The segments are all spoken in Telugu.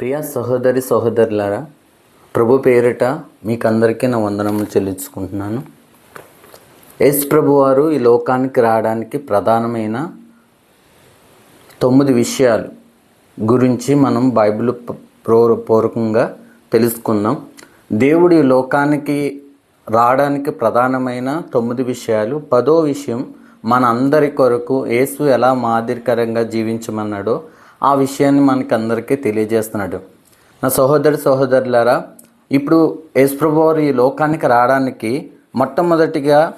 ప్రియ సహోదరి సహోదరులారా ప్రభు పేరిట మీకు అందరికీ నా వందనములు చెల్లించుకుంటున్నాను. ఎస్ ప్రభు వారు ఈ లోకానికి రావడానికి ప్రధానమైన తొమ్మిది విషయాలు గురించి మనం బైబిల్ ప- ప్రో పూర్వకంగా తెలుసుకుందాం. దేవుడు ఈ లోకానికి రావడానికి ప్రధానమైన తొమ్మిది విషయాలు. పదో విషయం మన అందరి కొరకు యేసు ఎలా మాదిరికరంగా జీవించమన్నాడో ఆ విషయాన్ని మనకి అందరికీ తెలియజేస్తున్నాడు. నా సహోదరి సహోదరులారా ఇప్పుడు యేసుప్రభు వారు ఈ లోకానికి రావడానికి మొట్టమొదటిగా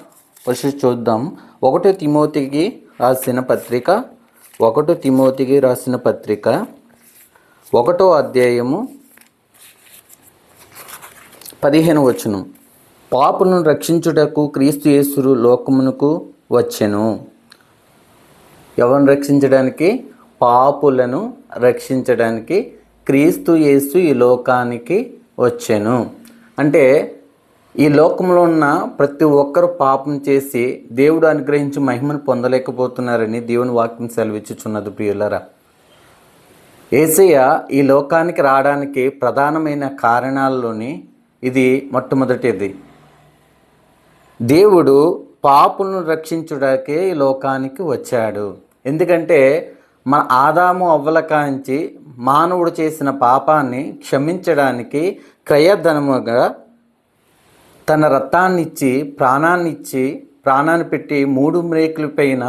వచ్చి చూద్దాం. ఒకటో తిమోతికి రాసిన పత్రిక ఒకటో తిమోతికి రాసిన పత్రిక ఒకటో అధ్యాయము పదిహేను వచనం. పాపును రక్షించుటకు క్రీస్తు యేసురు లోకమునకు వచ్చెను. ఎవరిని రక్షించడానికి? పాపులను రక్షించడానికి క్రీస్తు యేసు ఈ లోకానికి వచ్చాను. అంటే ఈ లోకంలో ఉన్న ప్రతి ఒక్కరు పాపం చేసి దేవుడు అనుగ్రహించి మహిమను పొందలేకపోతున్నారని దేవుని వాక్యం సెలవిచ్చుచున్నది ప్రియులరా. ఏసయ్య ఈ లోకానికి రావడానికి ప్రధానమైన కారణాల్లోని ఇది మొట్టమొదటిది. దేవుడు పాపులను రక్షించుడాకే ఈ లోకానికి వచ్చాడు. ఎందుకంటే మన ఆదాము అవ్వల కాంచి మానవుడు చేసిన పాపాన్ని క్షమించడానికి క్రయధనముగా తన రక్తాన్ని ఇచ్చి ప్రాణాన్ని ఇచ్చి ప్రాణాన్ని పెట్టి మూడు మ్రేకుల పైన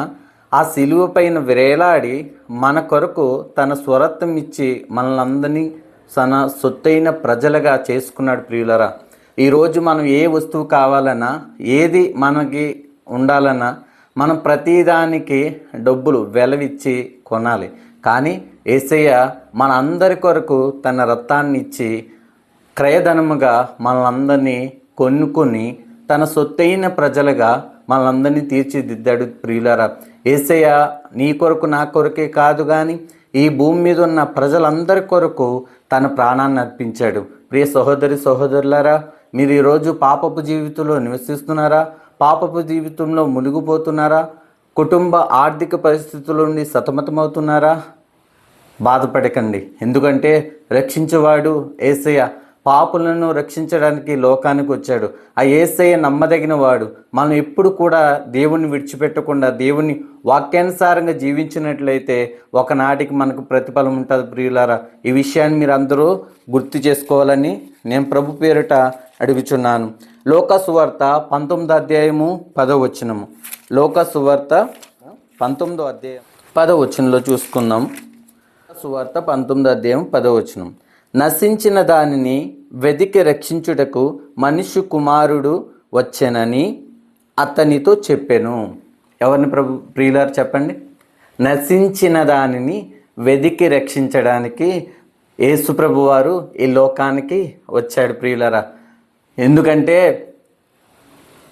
ఆ సిలువ పైన విరేలాడి మన కొరకు తన స్వరత్వం ఇచ్చి మనలందరినీ తన సొత్తైన ప్రజలుగా చేసుకున్నాడు ప్రియులరా. ఈరోజు మనం ఏ వస్తువు కావాలన్నా ఏది మనకి ఉండాలన్నా మనం ప్రతిదానికి డబ్బులు వెలవిచ్చి కొనాలి. కానీ ఏసయ్య మన అందరి కొరకు తన రక్తాన్ని ఇచ్చి క్రయధనముగా మనలందరినీ కొనుక్కొని తన సొత్తైన ప్రజలుగా మనలందరినీ తీర్చిదిద్దాడు ప్రియులరా. ఏసయ్య నీ కొరకు నా కొరకే కాదు కానీ ఈ భూమి మీద ఉన్న ప్రజలందరి కొరకు తన ప్రాణాన్ని అర్పించాడు. ప్రియ సహోదరి సహోదరులారా మీరు ఈరోజు పాపపు జీవితంలో నివసిస్తున్నారా? పాపపు జీవితంలో మునిగిపోతున్నారా? కుటుంబ ఆర్థిక పరిస్థితుల నుండి సతమతమవుతున్నారా? బాధపడకండి. ఎందుకంటే రక్షించేవాడు ఏసయ్య పాపులను రక్షించడానికి లోకానికి వచ్చాడు. ఆ ఏసయ్య నమ్మదగిన వాడు మనం ఎప్పుడు కూడా దేవుణ్ణి విడిచిపెట్టకుండా దేవుని వాక్యానుసారంగా జీవించినట్లయితే ఒకనాటికి మనకు ప్రతిఫలం ఉంటుంది ప్రియులారా. ఈ విషయాన్ని మీరు అందరూ గుర్తు చేసుకోవాలని నేను ప్రభు పేరిట అడుగుచున్నాను. లోక సువార్త అధ్యాయము పదవచనము లోకసువార్త లోక సువార్త పంతొమ్మిదో అధ్యాయం పదవచనంలో చూసుకుందాం. సువార్త పంతొమ్మిది అధ్యాయం పదవచనం నశించిన దానిని వెదికి రక్షించుటకు మనిషి కుమారుడు వచ్చెనని అతనితో చెప్పాను. ఎవరిని ప్రభు ప్రియులారు చెప్పండి? నశించిన దానిని వెదికి రక్షించడానికి యేసుప్రభు వారు ఈ లోకానికి వచ్చాడు ప్రియులరా. ఎందుకంటే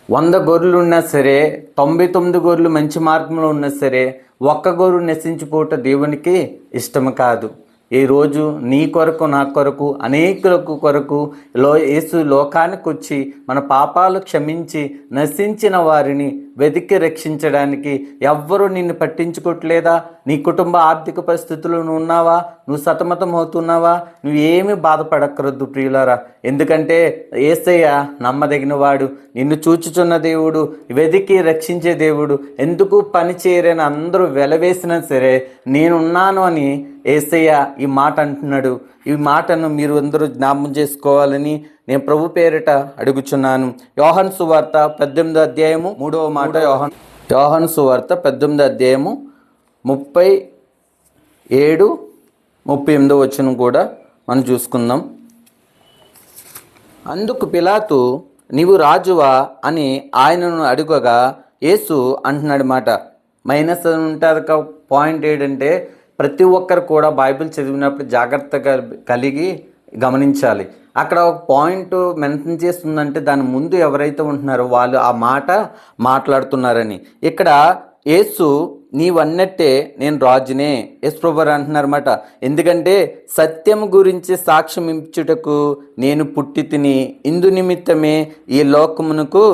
వంద గొర్రెలు ఉన్నా సరే తొంభై తొమ్మిది గొర్రెలు మంచి మార్గంలో ఉన్నా సరే ఒక్క గొర్రె నశించిపోవట దేవునికి ఇష్టం కాదు. ఈ రోజు నీ కొరకు నా కొరకు అనేకులకు కొరకు లో యేసు లోకానికి వచ్చి మన పాపాలు క్షమించి నశించిన వారిని వెతికి రక్షించడానికి ఎవ్వరూ నిన్ను పట్టించుకోవట్లేదా నీ కుటుంబ ఆర్థిక పరిస్థితులు నువ్వు ఉన్నావా? నువ్వు సతమతం అవుతున్నావా? నువ్వు ఏమీ బాధపడక్కరొద్దు ప్రియులారా. ఎందుకంటే ఏసయ్య నమ్మదగిన వాడు నిన్ను చూచుచున్న దేవుడు వెతికి రక్షించే దేవుడు ఎందుకు పని చేయరని అందరూ వెలవేసినా సరే నేనున్నాను అని ఏసయ్య ఈ మాట అంటున్నాడు. ఈ మాటను మీరు అందరూ జ్ఞాపం చేసుకోవాలని నేను ప్రభు పేరిట అడుగుచున్నాను. యోహన్ సువార్త పద్దెనిమిదో అధ్యాయము మూడవ మాట యోహన్ యోహన్ సువార్త పద్దెనిమిదో అధ్యాయము ముప్పై ఏడు ముప్పై ఎనిమిదో వచ్చిన కూడా మనం చూసుకుందాం. అందుకు పిలాతు నీవు రాజువా? అని ఆయనను అడుగగా యేసు అంటున్నాడు మాట. మైనస్ ఉంటుంది కా పాయింట్ ఏంటంటే ప్రతి ఒక్కరు కూడా బైబిల్ చదివినప్పుడు జాగ్రత్తగా కలిగి గమనించాలి. అక్కడ ఒక పాయింట్ మెన్షన్ చేస్తుందంటే దాని ముందు ఎవరైతే ఉంటున్నారో వాళ్ళు ఆ మాట మాట్లాడుతున్నారని. ఇక్కడ యేసు నీవన్నట్టే నేను రాజునే. యశ్ప్రభర్ అంటున్నారన్నమాట. ఎందుకంటే సత్యం గురించి సాక్ష్యం ఇచ్చుటకు నేను పుట్టి తిని ఇందు నిమిత్తమే ఈ లోకమునకు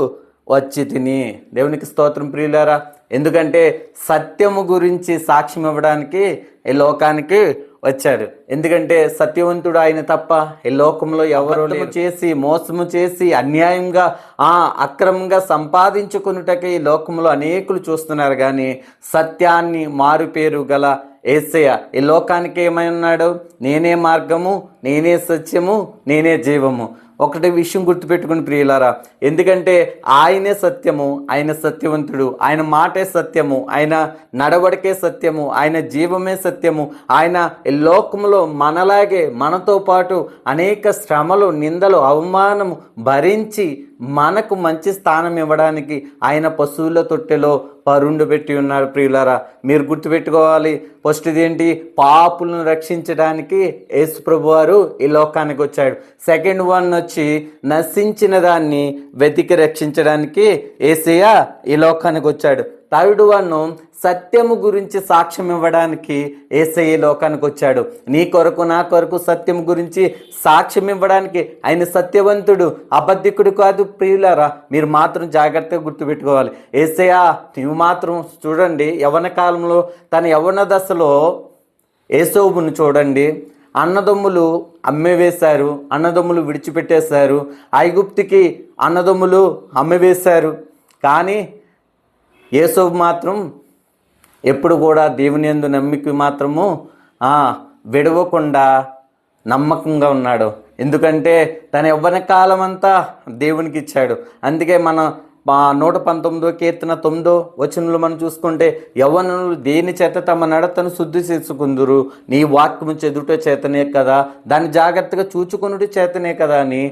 వచ్చి తిని. దేవునికి స్తోత్రం ప్రియులారా. ఎందుకంటే సత్యము గురించి సాక్ష్యం ఇవ్వడానికి ఈ లోకానికి వచ్చాడు. ఎందుకంటే సత్యవంతుడు ఆయన తప్ప ఈ లోకంలో ఎవరు. చేసి మోసము చేసి అన్యాయంగా ఆ అక్రమంగా సంపాదించుకున్నటకే ఈ లోకంలో అనేకులు చూస్తున్నారు. కానీ సత్యాన్ని మారుపేరు గల ఏసయ్య ఈ లోకానికి ఏమై ఉన్నాడు? నేనే మార్గము నేనే సత్యము నేనే జీవము. ఒకటి విషయం గుర్తుపెట్టుకుని ప్రియులారా. ఎందుకంటే ఆయనే సత్యము ఆయన సత్యవంతుడు ఆయన మాటే సత్యము ఆయన నడవడికే సత్యము ఆయన జీవమే సత్యము ఆయన లోకంలో మనలాగే మనతో పాటు అనేక శ్రమలు నిందలు అవమానము భరించి మనకు మంచి స్థానం ఇవ్వడానికి ఆయన పశువుల తొట్టెలో పరుండు పెట్టి ఉన్నాడు ప్రియులారా. మీరు గుర్తుపెట్టుకోవాలి ఫస్ట్ ఇదేంటి పాపులను రక్షించడానికి యేసు ప్రభు వారు ఈ లోకానికి వచ్చాడు. సెకండ్ వన్ వచ్చి నశించిన దాన్ని వెతికి రక్షించడానికి ఏసయ్య ఈ లోకానికి వచ్చాడు. థర్డ్ వన్ సత్యము గురించి సాక్ష్యం ఇవ్వడానికి ఏసయ్య లోకానికి వచ్చాడు. నీ కొరకు నా కొరకు సత్యం గురించి సాక్ష్యం ఇవ్వడానికి ఆయన సత్యవంతుడు అబద్ధికుడు కాదు ప్రియులారా. మీరు మాత్రం జాగ్రత్తగా గుర్తుపెట్టుకోవాలి. ఏసయ్య నువ్వు మాత్రం చూడండి యవన కాలంలో తన యవన దశలో ఏసోబును చూడండి. అన్నదమ్ములు అమ్మివేశారు అన్నదమ్ములు విడిచిపెట్టేశారు. ఐగుప్తికి అన్నదమ్ములు అమ్మివేశారు. కానీ యేసోబు మాత్రం ఎప్పుడు కూడా దేవుని యందు నమ్మిక మాత్రము ఆ, విడవకుండా నమ్మకంగా ఉన్నాడు. ఎందుకంటే తన యవ్వన కాలం అంతా దేవునికి ఇచ్చాడు. అందుకే మన నూట పంతొమ్మిదో కీర్తన తొమ్మిదో వచనంలో మనం చూసుకుంటే యవ్వనులు దేని చేత తమ నడతను శుద్ధి చేసుకుందురు? నీ వాక్యము చెదుట చేతనే కదా దాన్ని జాగ్రత్తగా చూచుకునుడి చేతనే కదా అని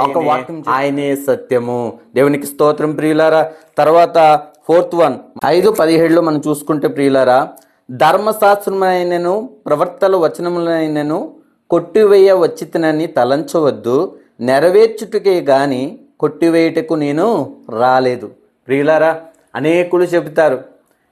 ఒక వాక్యం ఆయనే సత్యము. దేవునికి స్తోత్రం ప్రియులారా తర్వాత ఫోర్త్ వన్. ఐదు పదిహేడులో మనం చూసుకుంటే ప్రియులారా ధర్మశాస్త్రమైనను ప్రవర్తల వచనములైనను కొట్టివేయ వచ్చితనని తలంచవద్దు నెరవేర్చుటకే గాని కొట్టివేయుటకు నేను రాలేదు. ప్రియులారా అనేకులు చెబుతారు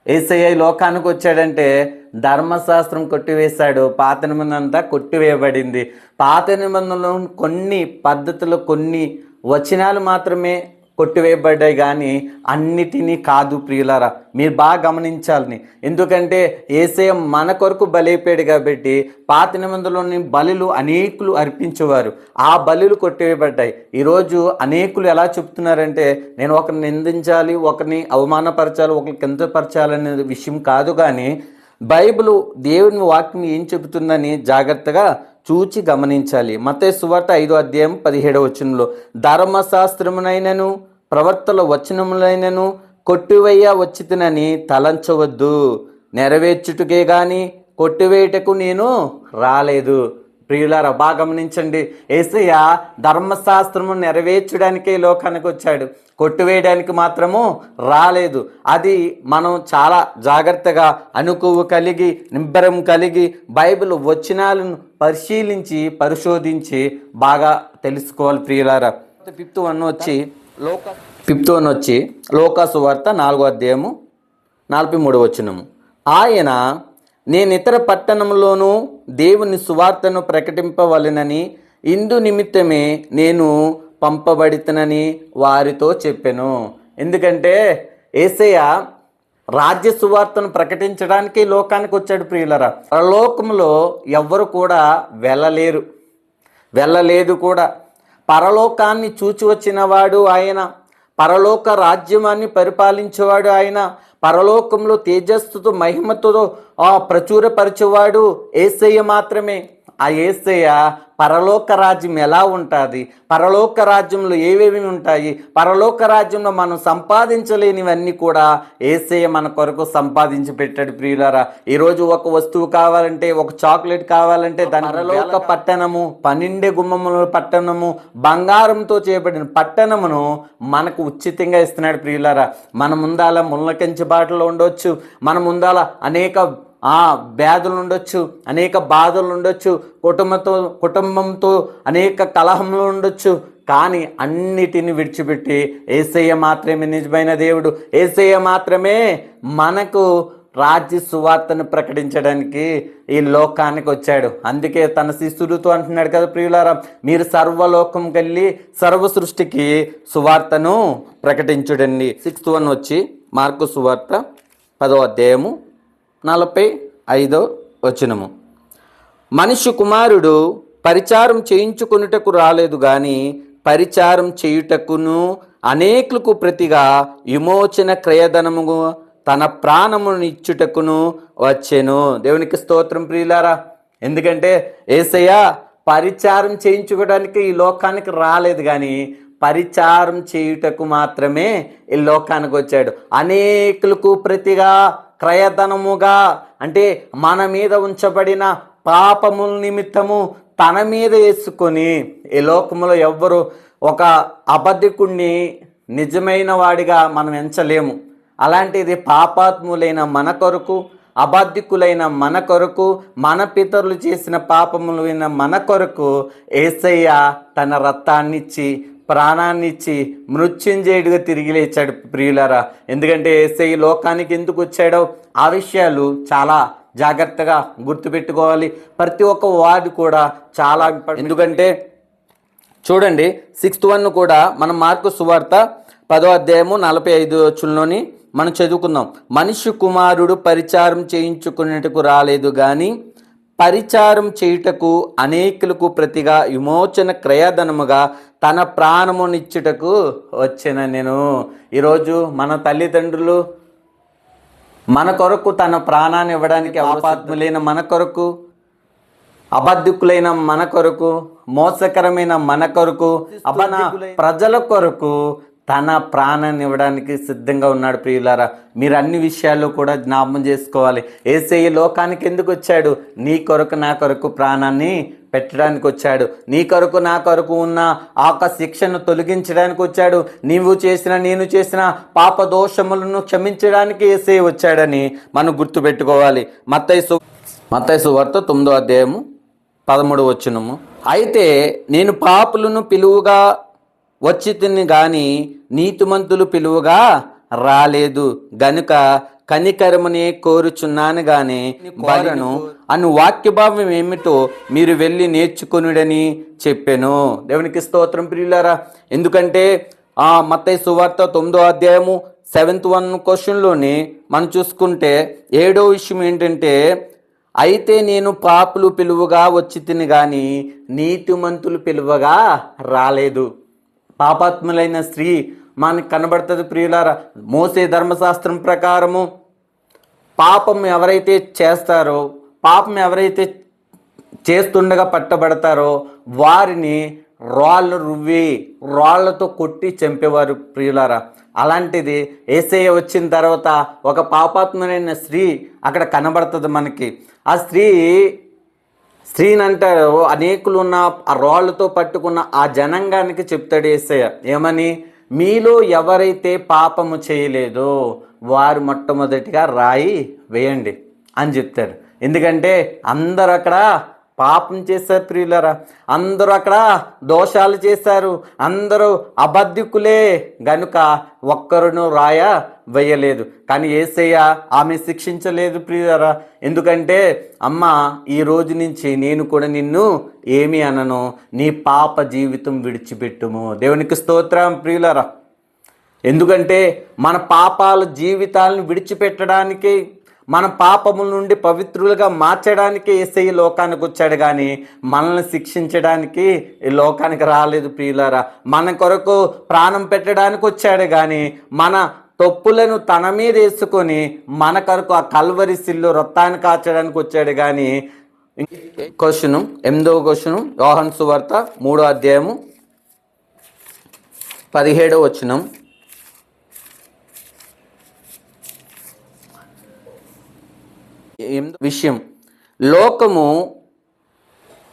ఏసఐ లోకానికి వచ్చాడంటే ధర్మశాస్త్రం కొట్టివేశాడు పాత నిబంధన అంతా కొట్టివేయబడింది. పాత నిబంధనలో కొన్ని పద్ధతులు కొన్ని వచనాలు మాత్రమే కొట్టివేయబడ్డాయి కానీ అన్నిటినీ కాదు ప్రియులారా. మీరు బాగా గమనించాలని. ఎందుకంటే ఏసయ మన కొరకు బలైపోయాడు కాబట్టి పాత నిబంధనలోని బలులు అనేకులు అర్పించేవారు. ఆ బలులు కొట్టివేయబడ్డాయి. ఈరోజు అనేకులు ఎలా చెప్తున్నారంటే నేను ఒకరిని నిందించాలి ఒకరిని అవమానపరచాలి ఒకరిని కిందపరచాలనే విషయం కాదు కానీ బైబిల్ దేవుని వాక్యం ఏం చెబుతుందని జాగ్రత్తగా చూచి గమనించాలి. మతే సువార్త ఐదో అధ్యాయం పదిహేడవ వచనంలో ధర్మశాస్త్రమునైనను ప్రవర్తల వచనములైనను కొట్టివేయ వచ్చితినని తలంచవద్దు. నెరవేర్చుటకే గాని కొట్టివేయటకు నేను రాలేదు. ప్రియులారా బాగా గమనించండి. ఏసయ్య ధర్మశాస్త్రము నెరవేర్చడానికే లోకానికి వచ్చాడు కొట్టువేయడానికి మాత్రము రాలేదు. అది మనం చాలా జాగ్రత్తగా అనుకువు కలిగి నిబ్బరం కలిగి బైబిల్ వచనాలను పరిశీలించి పరిశోధించి బాగా తెలుసుకోవాలి ప్రియులారా. ఫిఫ్త్ వన్ వచ్చి ఫిఫ్త్ వన్ వచ్చి లోకాసు వార్త నాలుగో అధ్యాయము నలభై మూడు వచ్చినము ఆయన నేను ఇతర పట్టణంలోనూ దేవుని సువార్తను ప్రకటింపవలెనని ఇందు నిమిత్తమే నేను పంపబడితనని వారితో చెప్పాను. ఎందుకంటే ఏసయ్య రాజ్య సువార్తను ప్రకటించడానికి లోకానికి వచ్చాడు ప్రియులరా. లోకంలో ఎవ్వరు కూడా వెళ్ళలేరు. వెళ్ళలేదు కూడా. పరలోకాన్ని చూచి వచ్చినవాడు ఆయన పరలోక రాజ్యమాన్ని పరిపాలించేవాడు ఆయన పరలోకంలో తేజస్సుతో మహిమతో ప్రచురపరిచేవాడు ఏసయ్య మాత్రమే. ఆ ఏసయ్య పరలోక రాజ్యం ఎలా ఉంటుంది? పరలోక రాజ్యంలో ఏవేవి ఉంటాయి? పరలోక రాజ్యంలో మనం సంపాదించలేనివన్నీ కూడా ఏసయ్య మన కొరకు సంపాదించి పెట్టాడు ప్రియులారా. ఈరోజు ఒక వస్తువు కావాలంటే ఒక చాక్లెట్ కావాలంటే దాని పరలోక పట్టణము పన్నెండే గుమ్మముల పట్టణము బంగారంతో చేయబడిన పట్టణమును మనకు ఉచితంగా ఇస్తున్నాడు ప్రియులారా. మన ముందాల ముళ్ళకంచి బాటలో ఉండొచ్చు. మన ముందాల అనేక ఆ వ్యాధులు ఉండొచ్చు అనేక బాధలు ఉండొచ్చు కుటుంబంతో కుటుంబంతో అనేక కలహములు ఉండొచ్చు కానీ అన్నిటిని విడిచిపెట్టి ఏసయ్య మాత్రమే నిజమైన దేవుడు. ఏసయ్య మాత్రమే మనకు రాజ్య సువార్తను ప్రకటించడానికి ఈ లోకానికి వచ్చాడు. అందుకే తన శిష్యుడితో అంటున్నాడు కదా ప్రియులారా మీరు సర్వలోకం వెళ్ళి సర్వ సృష్టికి సువార్తను ప్రకటించుడండి. సిక్స్త్ వన్ వచ్చి మార్కు సువార్త పదో అధ్యాయము నలభై ఐదో వచనము. మనిషి కుమారుడు పరిచారం చేయించుకొనుటకు రాలేదు గాని పరిచారం చేయుటకును అనేకులకు ప్రతిగా విమోచన క్రయధనము తన ప్రాణమును ఇచ్చుటకును వచ్చెను. దేవునికి స్తోత్రం ప్రియులారా. ఎందుకంటే ఏసయ్య పరిచారం చేయించుకోవడానికి ఈ లోకానికి రాలేదు కానీ పరిచారం చేయుటకు మాత్రమే ఈ లోకానికి వచ్చాడు. అనేకులకు ప్రతిగా క్రయధనముగా అంటే మన మీద ఉంచబడిన పాపముల నిమిత్తము తన మీద వేసుకొని ఈ లోకములో ఎవ్వరు ఒక అబద్ధికుణ్ణి నిజమైన వాడిగా మనం ఎంచలేము. అలాంటిది పాపాత్ములైన మన కొరకు అబాధికులైన మన కొరకు మన పితరులు చేసిన పాపములైన మన కొరకు ఏసయ్య తన రక్తాన్నిచ్చి ప్రాణాన్ని ఇచ్చి మృత్యుంజయుడిగా తిరిగి లేచాడు ప్రియులారా. ఎందుకంటే ఏసై లోకానికి ఎందుకు వచ్చాడో ఆ విషయాలు చాలా జాగ్రత్తగా గుర్తుపెట్టుకోవాలి. ప్రతి ఒక్క వార్డు కూడా చాలా ఎందుకంటే చూడండి సిక్స్త్ వన్ కూడా మనం మార్కు సువార్త పదో అధ్యాయము నలభై ఐదు వచ్చుల్లోని మనం చదువుకుందాం. మనిషి కుమారుడు పరిచారం చేయించుకునేటకు రాలేదు కానీ పరిచారం చేయుటకు అనేకులకు ప్రతిగా విమోచన క్రయధనముగా తన ప్రాణమునిచ్చుటకు వచ్చిన నేను. ఈరోజు మన తల్లిదండ్రులు మన కొరకు తన ప్రాణాన్ని ఇవ్వడానికి ఆపాత్ములైన మన కొరకు అబద్ధికులైన మన కొరకు మోసకరమైన మన కొరకు అబన ప్రజల కొరకు తన ప్రాణాన్ని ఇవ్వడానికి సిద్ధంగా ఉన్నాడు ప్రియులారా. మీరు అన్ని విషయాల్లో కూడా జ్ఞాపం చేసుకోవాలి. ఏసయ్య లోకానికి ఎందుకు వచ్చాడు? నీ కొరకు నా కొరకు ప్రాణాన్ని పెట్టడానికి వచ్చాడు నీ కొరకు నా కొరకు ఉన్న ఆ యొక్క శిక్షను తొలగించడానికి వచ్చాడు నీవు చేసిన నేను చేసిన పాప దోషములను క్షమించడానికి ఏసయ్య వచ్చాడని మనం గుర్తుపెట్టుకోవాలి. మత్తైసు మత్తైసు వార్త తొమ్మిదో అధ్యాయము పదమూడు వచ్చినము అయితే నేను పాపులను పిలువుగా వచ్చి తిని కానీ నీతిమంతులు పిలువుగా రాలేదు. గనుక కనికరమనే కోరుచున్నాను గాని. బలను అను వాక్యభావం ఏమిటో మీరు వెళ్ళి నేర్చుకునుడని చెప్పాను. దేవునికి స్తోత్రం ప్రియులారా. ఎందుకంటే ఆ మత్తయి సువార్త తొమ్మిదో అధ్యాయము సెవెంత్ వన్ క్వశ్చన్లోని మనం చూసుకుంటే ఏడో విషయం ఏంటంటే అయితే నేను పాపులు పిలువగా వచ్చి తిని గాని నీతిమంతులు పిలువగా రాలేదు. పాపాత్ములైన స్త్రీ మనకు కనబడుతుంది ప్రియులారా. మోసే ధర్మశాస్త్రం ప్రకారము పాపం ఎవరైతే చేస్తారో పాపం ఎవరైతే చేస్తుండగా పట్టబడతారో వారిని రాళ్ళు రువ్వి రాళ్ళతో కొట్టి చంపేవారు ప్రియులారా. అలాంటిది ఏసయ్య వచ్చిన తర్వాత ఒక పాపాత్మనైన స్త్రీ అక్కడ కనబడుతుంది మనకి. ఆ స్త్రీ స్త్రీని అంటారు అనేకులు ఉన్న ఆ రాళ్ళతో పట్టుకున్న ఆ జనాంగానికి చెప్తాడు ఏసయ్య. ఏమని? మీలో ఎవరైతే పాపము చేయలేదో వారు మొట్టమొదటిగా రాయి వేయండి అని చెప్తారు. ఎందుకంటే అందరు అక్కడ పాపం చేశారు ప్రియులరా. అందరూ అక్కడ దోషాలు చేశారు అందరూ అబద్ధికులే. గనుక ఒక్కరును రాయ వేయలేదు. కానీ ఏసయ్య ఆమె శిక్షించలేదు ప్రియులరా. ఎందుకంటే అమ్మ ఈ రోజు నుంచి నేను కూడా నిన్ను ఏమి అనను. నీ పాప జీవితం విడిచిపెట్టుము. దేవునికి స్తోత్రం ప్రియులరా. ఎందుకంటే మన పాపాల జీవితాలను విడిచిపెట్టడానికి మన పాపముల నుండి పవిత్రులుగా మార్చడానికి ఏసై లోకానికి వచ్చాడు కానీ మనల్ని శిక్షించడానికి ఈ లోకానికి రాలేదు ప్రియులారా. మన కొరకు ప్రాణం పెట్టడానికి వచ్చాడు కానీ మన తప్పులను తన మీద వేసుకొని మన కొరకు ఆ కల్వరి సిల్లు రొత్తాన్ని కాచడానికి వచ్చాడు కానీ క్వశ్చన్ ఎనిమిదవ క్వశ్చన్ యోహన్ సువార్త మూడో అధ్యాయము పదిహేడవ వచనం. విషయం. లోకము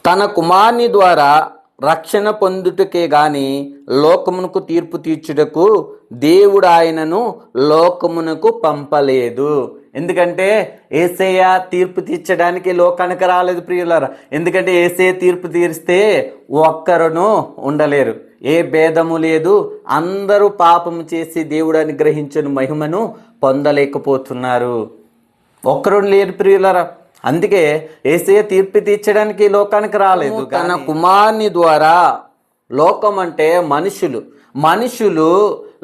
తన కుమార్ని ద్వారా రక్షణ పొందుటకే గాని లోకమునకు తీర్పు తీర్చుటకు దేవుడు ఆయనను లోకమునకు పంపలేదు. ఎందుకంటే ఏసయ్య తీర్పు తీర్చడానికి లోకానికి రాలేదు ప్రియులారా. ఎందుకంటే ఏసయ్య తీర్పు తీరిస్తే ఒక్కరును ఉండలేరు. ఏ భేదము లేదు. అందరూ పాపము చేసి దేవుడు అనుగ్రహించిన మహిమను పొందలేకపోతున్నారు. ఒక్కరు లేరు ప్రియులరా. అందుకే ఏసయ్య తీర్పు తీర్చడానికి లోకానికి రాలేదు తన కుమారుని ద్వారా లోకం అంటే మనుషులు. మనుషులు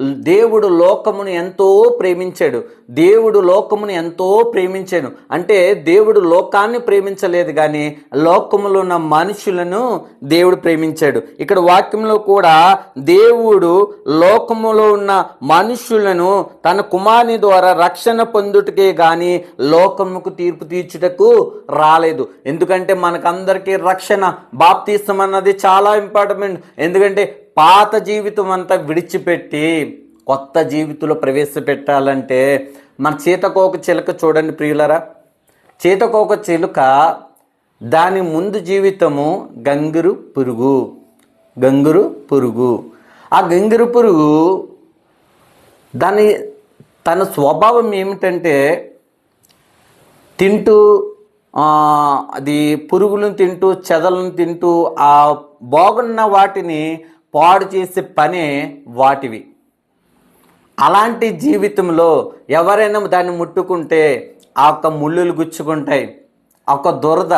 దేవుడు లోకమును ఎంతో ప్రేమించాడు. దేవుడు లోకమును ఎంతో ప్రేమించాడు అంటే దేవుడు లోకాన్ని ప్రేమించలేదు కానీ లోకములో ఉన్న మనుషులను దేవుడు ప్రేమించాడు. ఇక్కడ వాక్యంలో కూడా దేవుడు లోకములో ఉన్న మనుషులను తన కుమారుని ద్వారా రక్షణ పొందుటకే కానీ లోకముకు తీర్పు తీర్చుటకు రాలేదు. ఎందుకంటే మనకందరికీ రక్షణ బాప్తీసం అన్నది చాలా ఇంపార్టెంట్. ఎందుకంటే పాత జీవితం అంతా విడిచిపెట్టి కొత్త జీవితంలో ప్రవేశపెట్టాలంటే మన చీతకోక చిలుక చూడండి ప్రియులరా. చీతకోక చిలుక దాని ముందు జీవితము గంగురు పురుగు. గంగురు పురుగు. ఆ గంగురు పురుగు దాని తన స్వభావం ఏమిటంటే తింటూ అది పురుగులను తింటూ చెదలను తింటూ ఆ బాగున్న వాటిని పాడు చేసే పనే వాటివి. అలాంటి జీవితంలో ఎవరైనా దాన్ని ముట్టుకుంటే ఆ యొక్క ముళ్ళులు గుచ్చుకుంటాయి ఆ యొక్క దురద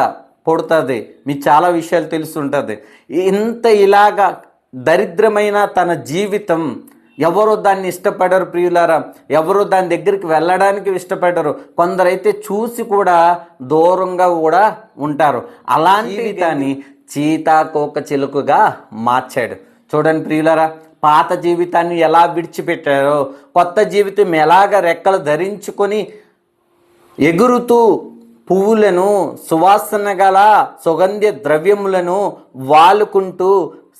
పుడుతుంది. మీకు చాలా విషయాలు తెలుసుంటుంది ఇంత ఇలాగా దరిద్రమైన తన జీవితం ఎవరు దాన్ని ఇష్టపడరు ప్రియులారా. ఎవరు దాని దగ్గరికి వెళ్ళడానికి ఇష్టపడరు. కొందరైతే చూసి కూడా దూరంగా కూడా ఉంటారు. అలాంటి దాన్ని చీతాకోక చిలుకగా మార్చాడు. చూడండి ప్రియులరా పాత జీవితాన్ని ఎలా విడిచిపెట్టారో కొత్త జీవితం ఎలాగ రెక్కలు ధరించుకొని ఎగురుతూ పువ్వులను సువాసన గల సుగంధ ద్రవ్యములను వాలుకుంటూ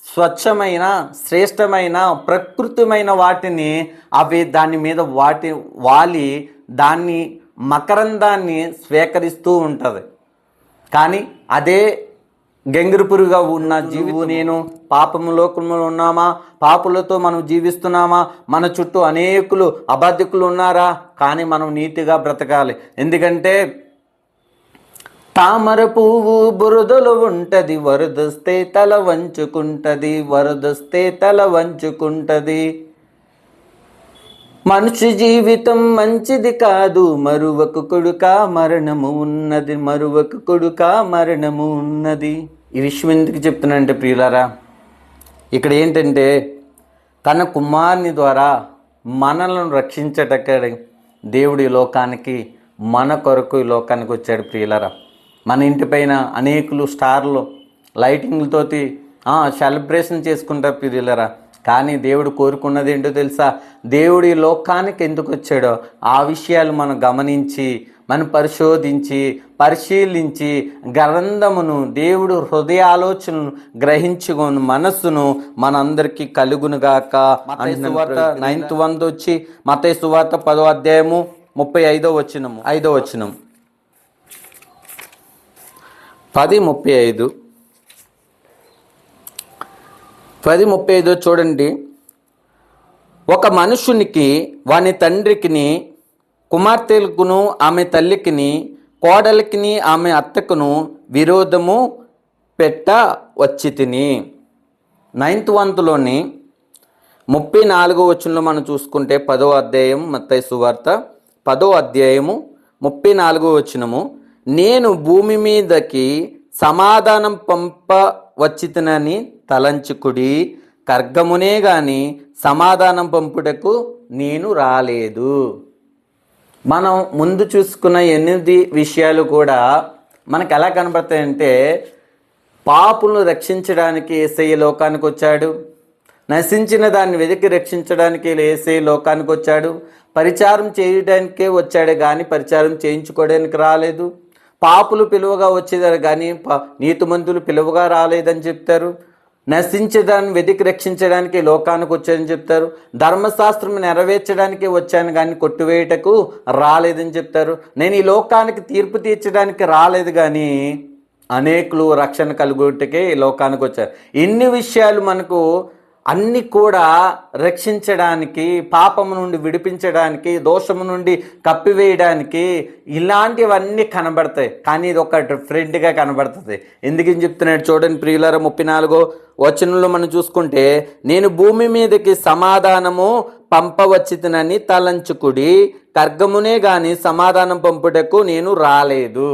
స్వచ్ఛమైన శ్రేష్టమైన ప్రకృతిమైన వాటిని అవి దాని మీద వాటి వాలి దాన్ని మకరందాన్ని స్వీకరిస్తూ ఉంటుంది. కానీ అదే గెంగిరిపురుగా ఉన్న జీవు నేను పాపము లోకంలో ఉన్నామా? పాపులతో మనం జీవిస్తున్నామా? మన చుట్టూ అనేకులు అబాధికులు ఉన్నారా? కానీ మనం నీతిగా బ్రతకాలి. ఎందుకంటే తామర పువ్వు బురదలో ఉంటది వరదొస్తే తల వంచుకుంటది వరదొస్తే తల వంచుకుంటది. మనిషి జీవితం మంచిది కాదు మరువకు కొడుక మరణము ఉన్నది మరువకు కొడుక మరణము ఉన్నది. ఈ విషయం ఎందుకు చెప్తున్నానంటే ప్రియులారా ఇక్కడ ఏంటంటే తన కుమారుని ద్వారా మనలను రక్షించటక్కడ దేవుడి లోకానికి మన కొరకు ఈ లోకానికి వచ్చాడు ప్రియులరా. మన ఇంటి పైన అనేకులు స్టార్లు లైటింగ్లతోటి సెలబ్రేషన్ చేసుకుంటారు ప్రియులరా. కానీ దేవుడు కోరుకున్నది ఏంటో తెలుసా? దేవుడి లోకానికి ఎందుకు వచ్చాడో ఆ విషయాలు మనం గమనించి మనం పరిశోధించి పరిశీలించి గ్రంథమును దేవుడు హృదయ ఆలోచనను గ్రహించుకొని మనస్సును మనందరికీ కలుగునుగాక సువార్త నైన్త్ వన్ వచ్చి మత సువార్త పదో అధ్యాయము ముప్పై ఐదో వచ్చినము ఐదో వచ్చినం పది ముప్పై ఐదు. పది ముప్పై ఐదో చూడండి. ఒక మనుషునికి వాని తండ్రికిని కుమార్తెలకును ఆమె తల్లికిని కోడలికిని ఆమె అత్తకును విరోధము పెట్ట వచ్చి తిని నైన్త్ వంతులోని ముప్పై నాలుగో వచనంలో మనం చూసుకుంటే పదో అధ్యాయం మత్తయి సువార్త పదో అధ్యాయము ముప్పై నాలుగో వచనము నేను భూమి మీదకి సమాధానం పంప వచ్చితనని తలంచుకుడి. కర్గమునే గాని సమాధానం పంపుటకు నేను రాలేదు. మనం ముందు చూసుకున్న ఎనిమిది విషయాలు కూడా మనకు ఎలా కనబడతాయంటే పాపులను రక్షించడానికి ఏసై లోకానికి వచ్చాడు. నశించిన దాన్ని వెతికి రక్షించడానికి ఏసై లోకానికి వచ్చాడు. పరిచారం చేయడానికే వచ్చాడు కానీ పరిచారం చేయించుకోవడానికి రాలేదు. పాపులు పిలువగా వచ్చేదారు కానీ ప- నీతిమంతులు పిలువగా రాలేదని చెప్తారు. నశించేదాన్ని వెతికి రక్షించడానికి లోకానికి వచ్చానని చెప్తారు. ధర్మశాస్త్రం నెరవేర్చడానికి వచ్చాను కానీ కొట్టువేయటకు రాలేదని చెప్తారు. నేను ఈ లోకానికి తీర్పు తీర్చడానికి రాలేదు కానీ అనేకులు రక్షణ కలుగుటకే ఈ లోకానికి వచ్చారు. ఇన్ని విషయాలు మనకు అన్ని కూడా రక్షించడానికి పాపము నుండి విడిపించడానికి దోషము నుండి కప్పివేయడానికి ఇలాంటివన్నీ కనబడతాయి. కానీ ఇది ఒక డిఫరెంట్గా కనబడుతుంది. ఎందుకని చెప్తున్నాడు చూడండి ప్రియులారా ముప్పై నాలుగో వచనంలో మనం చూసుకుంటే నేను భూమి మీదకి సమాధానము పంపవచ్చితనని తలంచుకుడి కర్గమునే గాని సమాధానం పంపుటకు నేను రాలేదు.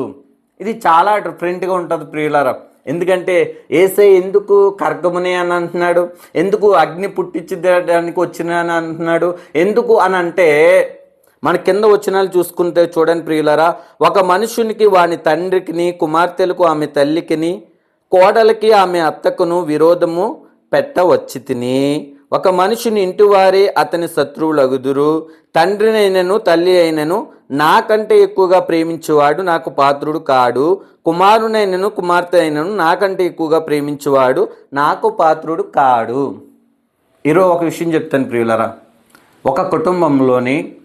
ఇది చాలా డిఫరెంట్గా ఉంటుంది ప్రియులారా. ఎందుకంటే ఏసై ఎందుకు కర్గమునే అని అంటున్నాడు? ఎందుకు అగ్ని పుట్టించడానికి వచ్చిన అని అంటున్నాడు? ఎందుకు అని అంటే మన కింద వచ్చినాలు చూసుకుంటే చూడండి ప్రియులరా ఒక మనుషునికి వాని తండ్రికిని కుమార్తెలకు ఆమె తల్లికిని కోడలికి ఆమె అత్తకును విరోధము పెట్టవచ్చి తిని ఒక మనిషిని ఇంటివారే అతని శత్రువులగుదురు. తండ్రినైనను తల్లి అయినను నాకంటే ఎక్కువగా ప్రేమించేవాడు నాకు పాత్రుడు కాడు. కుమారునైనను కుమార్తె అయినను నాకంటే ఎక్కువగా ప్రేమించేవాడు నాకు పాత్రుడు కాడు. ఈరోజు ఒక విషయం చెప్తాను ప్రియులరా. ఒక కుటుంబంలోని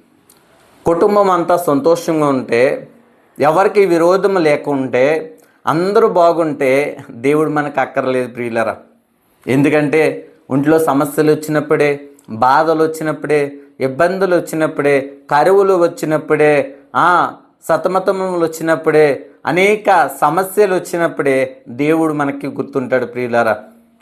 కుటుంబం అంతా సంతోషంగా ఉంటే ఎవరికి విరోధం లేకుంటే అందరూ బాగుంటే దేవుడు మనకు అక్కర్లేదు ప్రియులరా. ఎందుకంటే ఒంట్లో సమస్యలు వచ్చినప్పుడే బాధలు వచ్చినప్పుడే ఇబ్బందులు వచ్చినప్పుడే కరువులు వచ్చినప్పుడే ఆ, సతమతములు వచ్చినప్పుడే అనేక సమస్యలు వచ్చినప్పుడే దేవుడు మనకి గుర్తుంటాడు ప్రియులారా.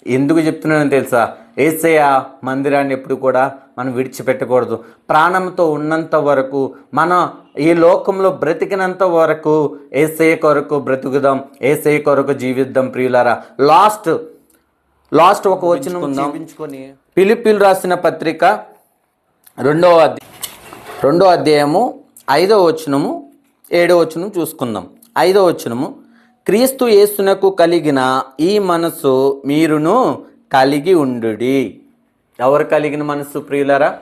ఎందుకు చెప్తున్నానో తెలుసా? ఏసయ్య మందిరాన్ని ఎప్పుడు కూడా మనం విడిచిపెట్టకూడదు. ప్రాణంతో ఉన్నంత వరకు మనం ఈ లోకంలో బ్రతికినంత వరకు ఏసయ్య కొరకు బ్రతుకుదాం ఏసయ్య కొరకు జీవిద్దాం ప్రియులారా. లాస్ట్ లాస్ట్ ఒక వచ్చిన పిలిపిలు రాసిన పత్రిక రెండవ అధ్యాయం రెండో అధ్యాయము ఐదో వచనము ఏడో వచనం చూసుకుందాం. ఐదో వచనము క్రీస్తు యేసునకు కలిగిన ఈ మనసు మీరును కలిగి ఉండుడి. ఎవరు కలిగిన మనసు ప్రియులరా?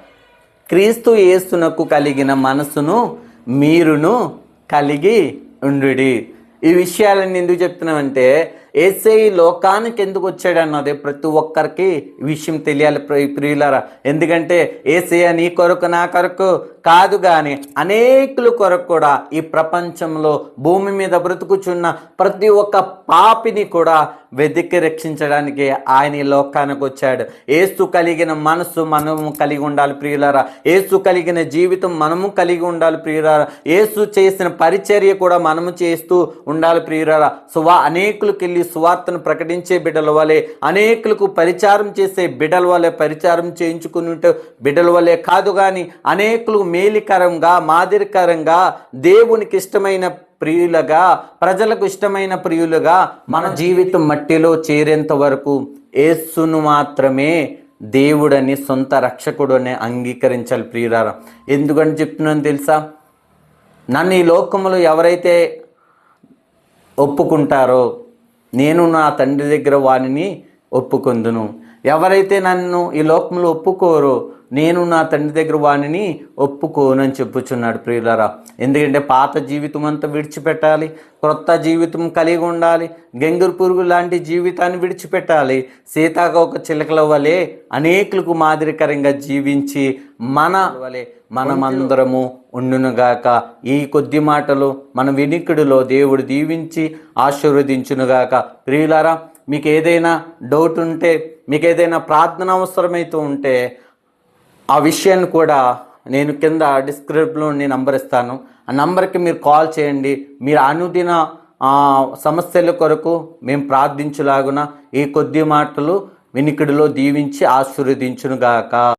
క్రీస్తు యేసునకు కలిగిన మనసును మీరును కలిగి ఉండుడి. ఈ విషయాలన్నీ ఎందుకు చెప్తున్నామంటే ఏసై లోకానికి ఎందుకు వచ్చాడు అన్నది ప్రతి ఒక్కరికి విషయం తెలియాలి ప్రి- ప్రియులారా. ఎందుకంటే ఏసయ్య నీ కొరకు నా కొరకు కాదు కానీ అనేకుల కొరకు కూడా ఈ ప్రపంచంలో భూమి మీద బ్రతుకుచున్న ప్రతి ఒక్క పాపిని కూడా వెతికి రక్షించడానికి ఆయన ఈ లోకానికి వచ్చాడు. ఏసు కలిగిన మనసు మనము కలిగి ఉండాలి ప్రియులారా. ఏసు కలిగిన జీవితం మనము కలిగి ఉండాలి ప్రియులారా. ఏసు చేసిన పరిచర్య కూడా మనము చేస్తూ ఉండాలి ప్రియులారా. సువా అనేకులకు వెళ్ళి సువార్తను ప్రకటించే బిడ్డల వలె అనేకులకు పరిచారం చేసే బిడ్డల వలె పరిచారం చేయించుకుని బిడ్డల వలె కాదు కానీ అనేకులు మేలికరంగా మాదిరికరంగా దేవునికి ఇష్టమైన ప్రియులుగా ప్రజలకు ఇష్టమైన ప్రియులుగా మన జీవితం మట్టిలో చేరేంత వరకు ఏసును మాత్రమే దేవుడని సొంత రక్షకుడు అని అంగీకరించాలి ప్రియురారం ఎందుకని చెప్తున్నాను తెలుసా? నన్ను ఈ లోకంలో ఎవరైతే ఒప్పుకుంటారో నేను నా తండ్రి దగ్గర వానిని ఒప్పుకొందును. ఎవరైతే నన్ను ఈ లోకంలో ఒప్పుకోరో నేను నా తండ్రి దగ్గర వానిని ఒప్పుకోనని చెప్పుచున్నాడు ప్రియులరా. ఎందుకంటే పాత జీవితం అంతా విడిచిపెట్టాలి క్రొత్త జీవితం కలిగి ఉండాలి గంగురు పురుగు లాంటి జీవితాన్ని విడిచిపెట్టాలి. సీతాకోక చిలకల వలె అనేకులకు మాదిరికరంగా జీవించి మన వలె మనమందరము ఉండునుగాక. ఈ కొద్ది మాటలు మన వినికిడిలో దేవుడు దీవించి ఆశీర్వదించునుగాక. ప్రియులారా మీకు ఏదైనా డౌట్ ఉంటే మీకు ఏదైనా ప్రార్థన అవసరమైతే ఉంటే ఆ విషయాన్ని కూడా నేను కింద డిస్క్రిప్షన్లో నేను నంబర్ ఇస్తాను. ఆ నంబర్కి మీరు కాల్ చేయండి. మీరు అనుదిన సమస్యల కొరకు మేము ప్రార్థించులాగున ఈ కొద్ది మాటలు వినికిడిలో దీవించి ఆశీర్వదించునుగాక.